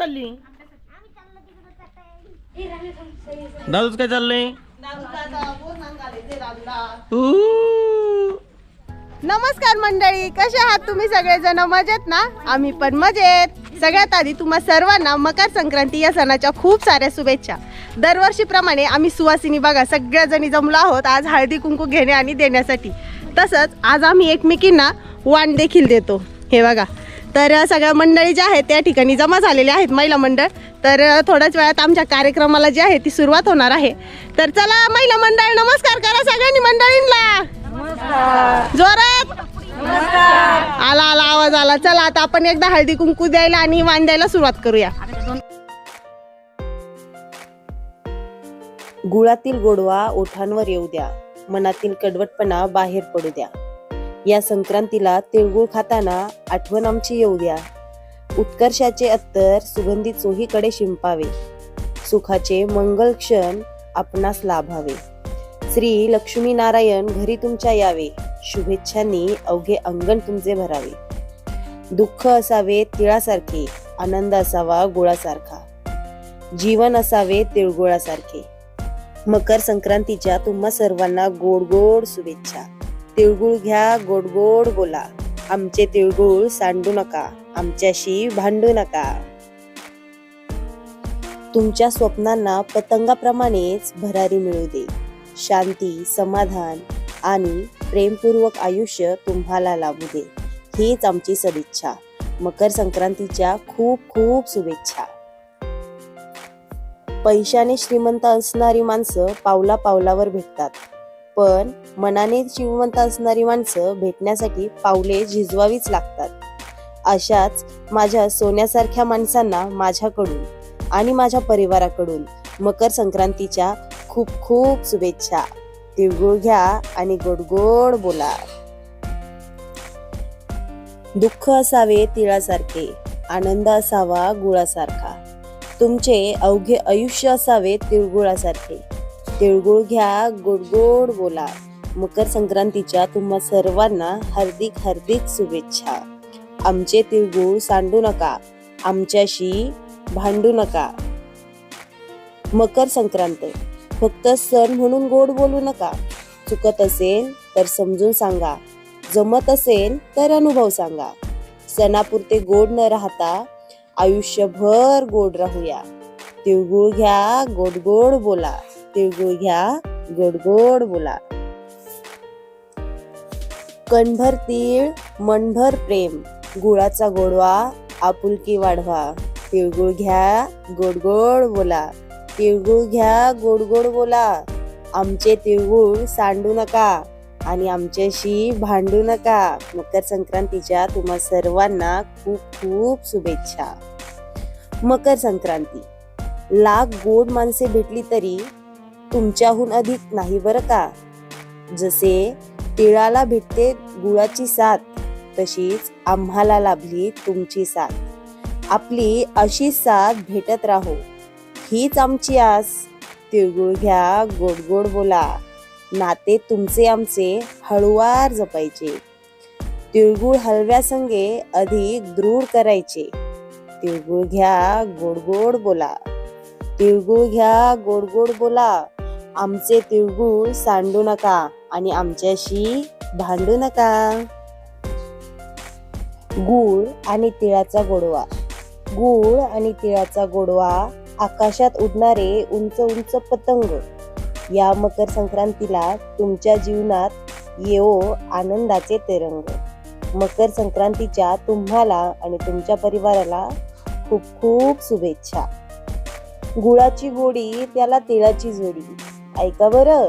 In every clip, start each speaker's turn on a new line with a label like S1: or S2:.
S1: चालली? दादूच काय चाललंय.
S2: नमस्कार मंडळी कसे आहात तुम्ही सगळेजण? मजेत ना? आम्ही पण मजेत. सगळ्यात आधी तुम्हा सर्वांना मकर संक्रांती या सणाच्या खूप साऱ्या शुभेच्छा. दरवर्षीप्रमाणे आम्ही सुवासिनी बघा सगळ्या जणी जमलो आहोत आज हळदी कुंकू घेणे आणि देण्यासाठी. तसंच आज आम्ही एकमेकींना वाण देखील देतो. हे बघा तर सगळ्या मंडळी ज्या आहेत त्या ठिकाणी जमा झालेल्या आहेत महिला मंडळ. तर थोड्याच वेळात आमच्या कार्यक्रमाला जी आहे ती सुरुवात होणार आहे. तर चला महिला मंडळ नमस्कार करा सगळ्यांनी मंडळींना. जोरात. आला आला आवाज आला. चला आता आपण एकदा हळदी कुंकू द्यायला आणि वाण द्यायला सुरुवात करूया.
S3: गुळातील गोडवा ओठांवर येऊ द्या. मनातील कडवटपणा बाहेर पडू द्या. या संक्रांतीला तिळगुळ खाताना आठवण आमची येऊ द्या. उत्कर्षाचे अत्तर सुगंधी चोहीकडे शिंपावे. सुखाचे मंगल क्षण आपणास लाभावे. श्री लक्ष्मी नारायण घरी तुमच्या यावे. शुभेच्छांनी अवघे अंगण तुमचे भरावे. दुःख असावे तिळासारखे आनंद असावा गुळासारखा. जीवन असावे तिळगुळासारखे. मकर संक्रांतीच्या तुम्हा सर्वांना गोड गोड शुभेच्छा. तिळगुळ घ्या गोड गोड बोला. आमचे तिळगुळ सांडू नका आमच्याशी भांडू नका. तुमच्या स्वप्नांना पतंगाप्रमाणेच भरारी मिळू दे. शांती समाधान आणि प्रेमपूर्वक आयुष्य तुम्हाला लाभू दे. हीच आमची सदिच्छा. मकर संक्रांतीच्या खूप खूप शुभेच्छा. पैशाने श्रीमंत असणारी माणसं पावला पावलावर भेटतात. पण मनाने श्रीमंत असणारी माणसं भेटण्यासाठी पावले झिजवावीच लागतात. अशाच माझ्या सोन्यासारख्या माणसांना माझ्याकडून आणि माझ्या परिवाराकडून मकर संक्रांतीच्या खूप खूप शुभेच्छा. तिळगुळ घ्या आणि गोडगोड गोड बोला. दुःख असावे तिळासारखे आनंद असावा गुळासारखा. तुमचे अवघे आयुष्य असावे तिळगुळासारखे. तिळगुळ घ्या गोड गोड बोला. मकर संक्रांतीच्या तुम्हा सर्वांना हार्दिक हार्दिक शुभेच्छा. आमचे तिळगुळ सांडू नका आमच्याशी भांडू नका. मकर संक्रांत फक्त सण म्हणून गोड बोलू नका. चुकत असेल तर समजून सांगा जमत असेल तर अनुभव सांगा. सणापुरते गोड न राहता आयुष्यभर गोड राहूया. तिळगुळ घ्या गोड गोड बोला. तिळगुळ घ्या गोड गोड बोला. कणभर तीळ मनभर प्रेम. गुळाचा गोडवा आपुलकी वाढवा. तिळगुळ घ्या गोड गोड बोला. तिळगुळ घ्या गोड गोड बोला. आमचे तिळगुळ सांडू नका आणि आमच्याशी भांडू नका. मकर संक्रांतीच्या तुम्हा सर्वांना खूप खूप शुभेच्छा. मकर संक्रांती. लाख गोड माणसे भेटली तरी तुमच्याहून अधिक नाही बरं का? जसे तिळाला भेटते गुळाची साथ तशीच आम्हाला लाभली तुमची साथ. आपली अशी साथ भेटत राहो. हीच आमची आस. तिळगुळ घ्या गोड गोड बोला. नाते तुमचे आमचे हळुवार जपायचे. तिळगुळ हलव्या संगे अधिक दृढ करायचे. तिळगुळ घ्या गोड गोड बोला. तिळगुळ घ्या गोड गोड बोला. आमचे तिळगुळ सांडू नका आणि आमच्याशी भांडू नका. गूळ आणि तिळाचा गोडवा. गूळ आणि तिळाचा गोडवा आकाशात उडणारे उंच उंच पतंग. या मकर संक्रांतीला तुमच्या जीवनात येवो आनंदाचे तिरंग. मकर संक्रांतीच्या तुम्हाला आणि तुमच्या परिवाराला खूप खूप शुभेच्छा. गुळाची गोडी त्याला तिळाची जोडी. ऐका बरं.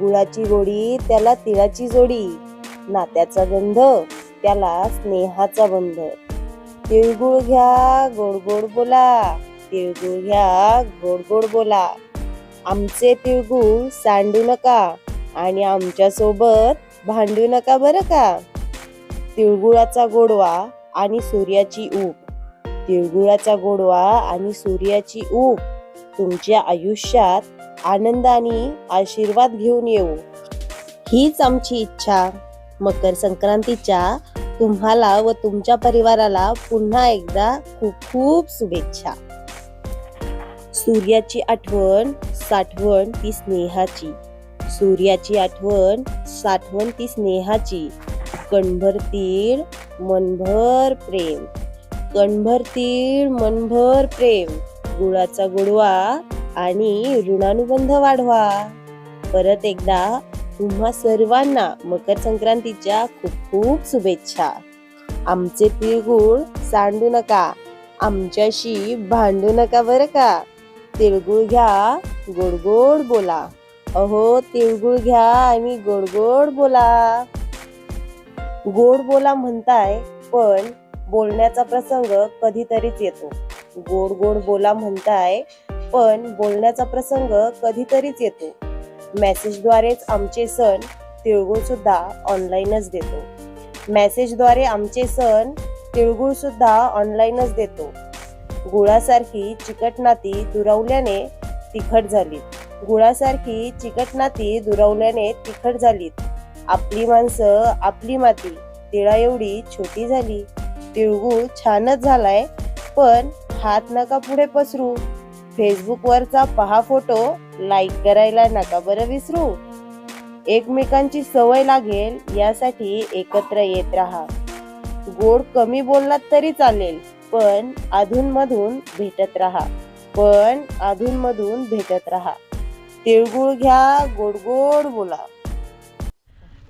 S3: गुळाची गोडी त्याला तिळाची जोडी. नात्याचा गंध त्याला स्नेहाचा बंध. तिळगुळ घ्या गोड गोड बोला. तिळगुळ घ्या गोड गोड बोला. आमचे तिळगुळ सांडू नका आणि आमच्यासोबत भांडू नका बरं का? तिळगुळाचा गोडवा आणि सूर्याची ऊब. तिळगुळाचा गोडवा आणि सूर्याची ऊब तुमच्या आयुष्यात आनंदाने आशीर्वाद घेऊन येऊ. हीच आमची इच्छा. मकर संक्रांतीच्या तुम्हाला व तुमच्या परिवाराला पुन्हा एकदा खूप खूप शुभेच्छा. सूर्याची आठवण साठवण ती स्नेहाची. सूर्याची आठवण साठवण ती स्नेहाची. कणभर तीळ मनभर प्रेम. कणभर तीळ मनभर प्रेम. गुळाचा गोडवा आणि ऋणानुबंध वाढवा. परत एकदा तुम्हा सर्वांना मकर संक्रांतीच्या खूप खूप शुभेच्छा. आमचे तिळगुळ सांडू नका. आमच्याशी भांडू नका बरं का? तिळगुळ घ्या गोड गोड बोला. अहो तिळगुळ घ्या आणि गोड गोड बोला. गोड बोला म्हणताय पण बोलण्याचा प्रसंग कधीतरीच येतो. गोड गोड बोला म्हणताय पण बोलण्याचा प्रसंग कधीतरीच येतो. मेसेजद्वारेच आमचे सण तिळगुळ सुद्धा ऑनलाईनच देतो. मेसेजद्वारे आमचे सण तिळगुळ सुद्धा ऑनलाईनच देतो. गुळासारखी चिकट नाती दुरावल्याने तिखट झालीत गुळासारखी चिकट नाती दुरावल्याने तिखट झालीत आपली माणसं आपली माती तिळा एवढी छोटी झाली. तिळगुळ छानच झालाय पण हात नका पुढे पसरू. फेसबुक वरचा पहा फोटो लाईक करायला नका बरं विसरू. एकमेकांची सवय लागेल यासाठी एकत्र येत राहा. गोड कमी बोललात तरी चालेल पण अधून मधून भेटत राहा. पण अधून मधून भेटत राहा. तिळगुळ घ्या गोड गोड बोला.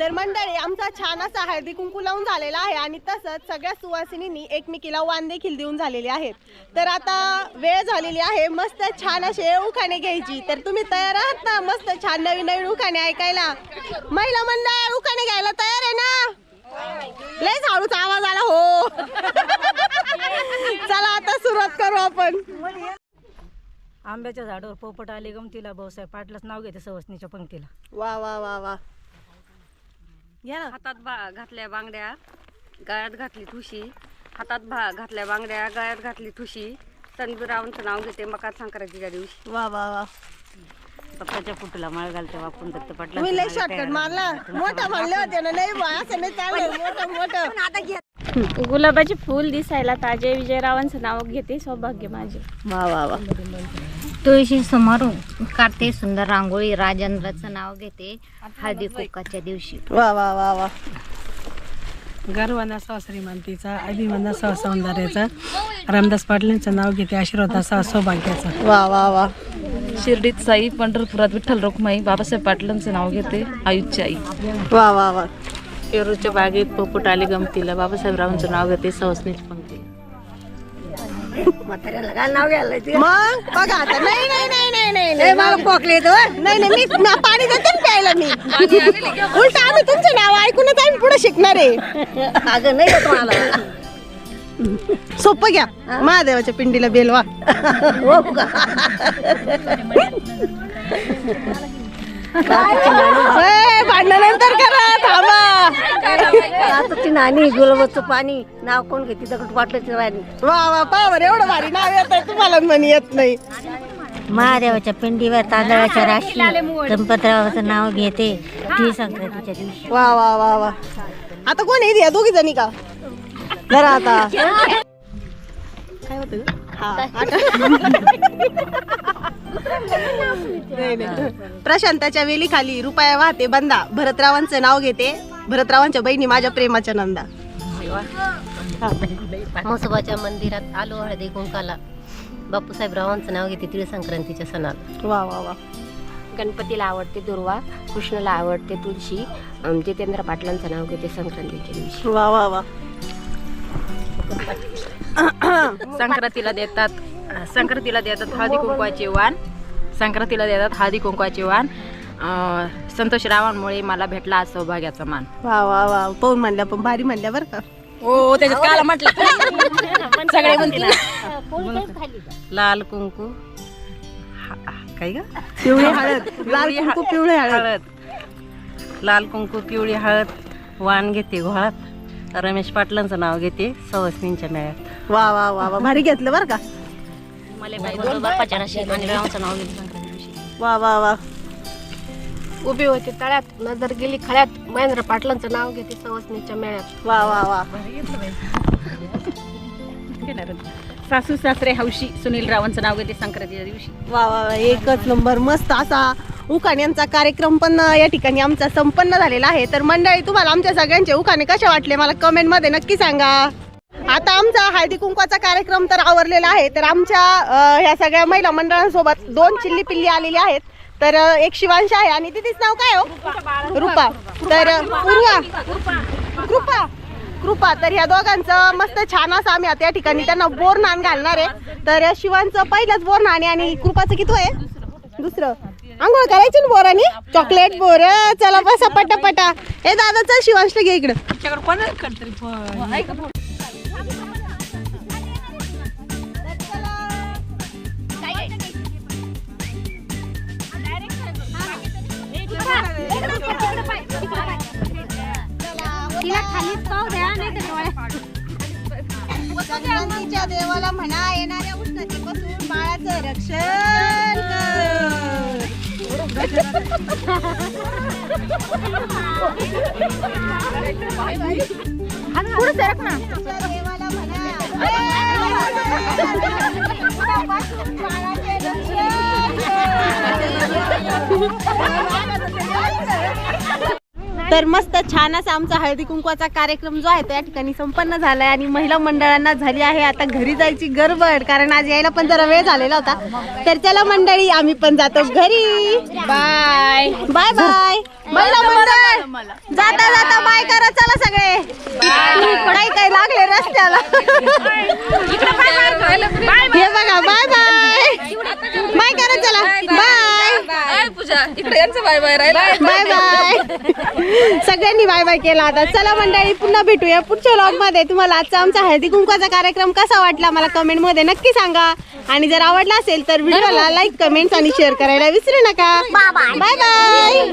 S2: तर मंडळी आमचा छान असा हळदी कुंकू लावून झालेला आहे आणि तसंच सगळ्या सुवासिनींनी एकमेकीला वाण देखील देऊन झालेले आहेत. तर आता वेळ झालेली आहे मस्त छान असे उखाणे घ्यायची. तर तुम्ही तयार आहात ना? मस्त छान नवीन नवीन उखाणे ऐकायला. महिला मंडळ उखाणे घ्यायला तयार आहे ना? लय झाडूचा आवाज आला हो. चला आता सुरुवात करू आपण.
S4: आंब्याच्या झाडावर पोपट आले गमतीला भाऊसाहेब पाटलाच नाव घेते सवसनीच्या पंक्तीला.
S2: वा वा वा वा. ना.
S5: हातात बा घातल्या बांगड्या गळ्यात घातली ठुशी. हातात भा घातल्या बांगड्या गळ्यात घातली ठुशी. तणबीरावांचं नाव घेते मकर संक्रांतीच्या दिवशी.
S2: वा वा वा.
S5: पप्पाच्या फुटूला माळ घालते वापरून दत्त पाटला
S2: तुम्ही लय शॉर्टकट मारला. मोठा म्हणले होते ना नाही बा असं नाही चालेल मोठं मोठं.
S6: गुलाबाचे फूल दिसायला ताजे विजयरावांचं नाव घेते सौभाग्य माझे.
S2: वा वा वा.
S7: तुळशी समोरून काढते सुंदर रांगोळी. राजेंद्राचं नाव घेते हळदी कुकाच्या दिवशी.
S2: वा वा वा वा.
S4: गर्वाना श्रीमंतीचा अभिमाना सौंदर्याचा. रामदास पाटलांचं नाव घेते आशीर्वादाचा सौभाग्याचा.
S2: वा वा वा.
S8: शिर्डीत साई पंढरपुरात विठ्ठल रुक्माई बाबासाहेब पाटलांचं नाव घेते आयुष्य आई.
S2: वा वा वा.
S8: पेरूच्या बागेत पोपट आले गमतीला बाबासाहेब रावांचं नाव घेते सवसनीच पंक्ती
S2: मग? बघा आता. नाही नाही नाही नाही नाही नाही. मला पोकले नाही नाही मी ना पाणी देते ना प्यायला मी. उलट आम्ही तुमचं नाव ऐकूनच आम्ही पुढे शिकणार आहे. अगं नाही येत मला सोपं घ्या. महादेवाच्या पिंडीला बेलवा. ए, भांडणानंतर करा थांबा.
S9: ती नाणी गुलाबाचं पाणी नाव कोण घेते? दगड पाटलाची राणी
S2: वा वा पावर एवढं भारी नाव येत तुम्हाला म्हणी येत नाही.
S7: महादेवाच्या पिंडीवर तांदळाच्या राशी गणपतरावाचं नाव घेते. ती संक्रांतीच्या दिवशी.
S2: वा वा वा वा. आता कोण आहे या दोघी जणी का? जरा आता. काय होतं? नाही, नाही. प्रशांताच्या वेली खाली रुपया वाहते बंदा. भरतरावांचं नाव घेते. भरतरावांच्या बहिणी माझ्या प्रेमाच्या नंदा.
S9: म्हसोबाच्या मंदिरात आलो हळदी कुंकाला. बापूसाहेब रावांचं नाव घेते तिळ संक्रांतीच्या सणाला.
S2: वा वा वा.
S10: गणपतीला आवडते दुर्वा कृष्णाला आवडते तुळशी अं, जितेंद्र पाटलांचं नाव घेते संक्रांतीच्या दिवशी.
S2: वा वा वा.
S8: संक्रांतीला देतात संक्रांतीला देतात हळदी कुंकवाचे वाण. संक्रांतीला देतात हळदी कुंकवाचे वाण. अं, संतोष रावांमुळे मला भेटला आज सौभाग्याचा मान.
S2: वा वा वा. पाहून म्हणल्या पण भारी म्हणल्या बरं का.
S8: हो त्याच्यात काला म्हटलं. सगळे म्हणतील.
S4: लाल कुंकू. काय ग?
S2: पिवळी हळद. लाल कुंकू पिवळे हळद.
S4: हळद. लाल कुंकू पिवळी हळद. वाण घेते घोळात रमेश पाटलांचं नाव घेते सवसनींच्या मेळ्यात.
S2: वा वा वा वा. भारी घेतलं बरं का.
S7: मला आणि नाव संक्रांती दिवशी
S2: वा वा वा.
S10: उभी होती तळ्यात नजर गेली खळ्यात. महेंद्र पाटलांचं नाव घेते सवसनीच्या मेळ्यात.
S2: वा वा वा.
S8: सासू सासरे हौशी सुनील रावांचं नाव घेते संक्रांतीच्या दिवशी.
S2: वा वा वा, एकच नंबर मस्त असा उखाण्यांचा कार्यक्रम पण या ठिकाणी आमचा संपन्न झालेला आहे. तर मंडळी तुम्हाला आमच्या सगळ्यांचे उखाणे कसे वाटले? मला कमेंटमध्ये नक्की सांगा. आता आमचा हळदी कुंकवाचा कार्यक्रम तर आवरलेला आहे. तर आमच्या ह्या सगळ्या महिला मंडळांसोबत दोन चिल्ली पिल्ली आलेली आहेत. तर एक शिवांश आहे आणि तिथेच नाव काय हो? रुपा. तर पूर्वा कृपा. कृपा. तर ह्या दोघांचं मस्त छान असं आम्ही आता या ठिकाणी त्यांना बोर नान घालणार आहे. तर शिवांचं पहिलंच बोर नाणे आणि कृपाचं किती आहे? दुसरं. आंघोळ करायची ना बोरानी? Chocolate bore. चला बसा पटापटा. हे दादा चल शिवांशला घे इकडं. संक्रांतीच्या देवाला म्हणा येणाऱ्या उष्णतेपासून बाळाचं रक्षण कर. पुढे सरक ना. देवाला म्हणा तर मस्त छान असा आमचा हळदी कुंकवाचा कार्यक्रम जो आहे तो या ठिकाणी संपन्न झालाय आणि महिला मंडळांना झाली आहे आता घरी जायची गडबड कारण आज यायला पण जरा वेळ झालेला होता. तर चला मंडळी आम्ही पण जातो घरी. बाय. Bye bye. महिला मंडळ जाता जाता बाय करा चला सगळे. काही काही लागले रस्त्याला. हे बघा बाय बाय बाय चला. बाय
S8: पूजा. इकडे यांचं बाय बाय राहिला.
S2: बाय बाय सगळ्यांनी बाय बाय केला आता. चला मंडळी पुन्हा भेटूया पुढच्या व्लॉगमध्ये तुम्हाला आजचा आमचा हळदी कुंकवाचा कार्यक्रम कसा वाटला मला कमेंटमध्ये नक्की सांगा. आणि जर आवडला असेल तर व्हिडिओला लाईक कमेंट्स आणि शेअर करायला विसरू नका. Bye bye.